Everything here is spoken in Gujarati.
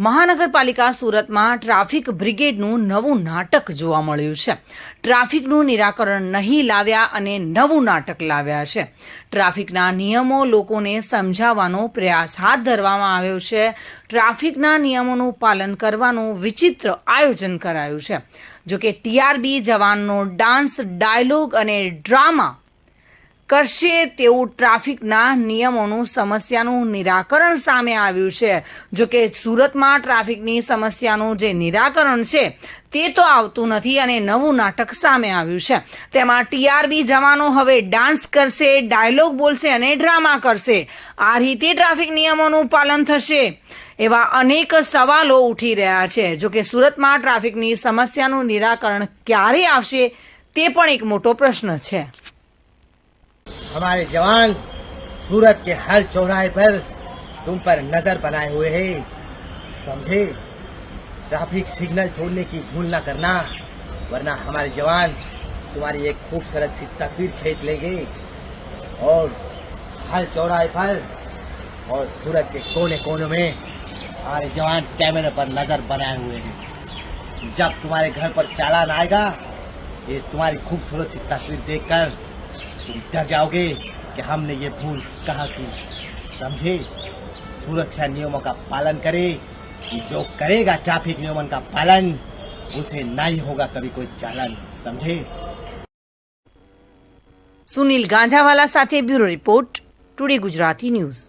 મહાનગરપાલિકા સુરતમાં ટ્રાફિક બ્રિગેડનું નવું નાટક જોવા મળ્યું છે. ટ્રાફિકનું નિરાકરણ નહીં લાવ્યા અને નવું નાટક લાવ્યા છે. ટ્રાફિકના નિયમો લોકોને સમજાવવાનો પ્રયાસ હાથ ધરવામાં આવ્યો છે. ટ્રાફિકના નિયમોનું પાલન કરવાનું વિચિત્ર આયોજન કરાયું છે. જોકે ટીઆરબી જવાનનો ડાન્સ ડાયલોગ અને ડ્રામા કરશે તેવું ટ્રાફિકના નિયમોનું સમસ્યાનું નિરાકરણ સામે આવ્યું છે. જો કે સુરતમાં ટ્રાફિકની સમસ્યાનું જે નિરાકરણ છે, તે તો આવતું નથી અને નવું નાટક સામે આવ્યું છે. તેમાં ટીઆરબી જવાનો હવે ડાન્સ કરશે, ડાયલોગ બોલશે અને ડ્રામા કરશે. આ રીતે ટ્રાફિક નિયમોનું પાલન થશે એવા અનેક સવાલો ઉઠી રહ્યા છે. જો કે સુરતમાં ટ્રાફિકની સમસ્યાનું નિરાકરણ ક્યારે આવશે, તે પણ એક મોટો પ્રશ્ન છે. हमारे जवान सूरत के हर चौराहे पर तुम पर नज़र बनाए हुए हैं। समझे? ट्रैफ़िक सिग्नल छोड़ने की भूल ना करना, वरना हमारे जवान तुम्हारी एक खूबसूरत सी तस्वीर खींच लेंगे। और हर चौराहे पर और सूरत के कोने कोने में हमारे जवान कैमरे पर नज़र बनाए हुए हैं। जब तुम्हारे घर पर चालान आएगा, ये तुम्हारी खूबसूरत सी तस्वीर देखकर तुम डर जाओगे कि हमने ये भूल कहा की समझे सुरक्षा नियमों का पालन करे जो करेगा ट्रैफिक नियमों का पालन उसे नहीं होगा कभी कोई चालन समझे સુનિલ ગાંજાવાલા સાથે bureau report today Gujarati news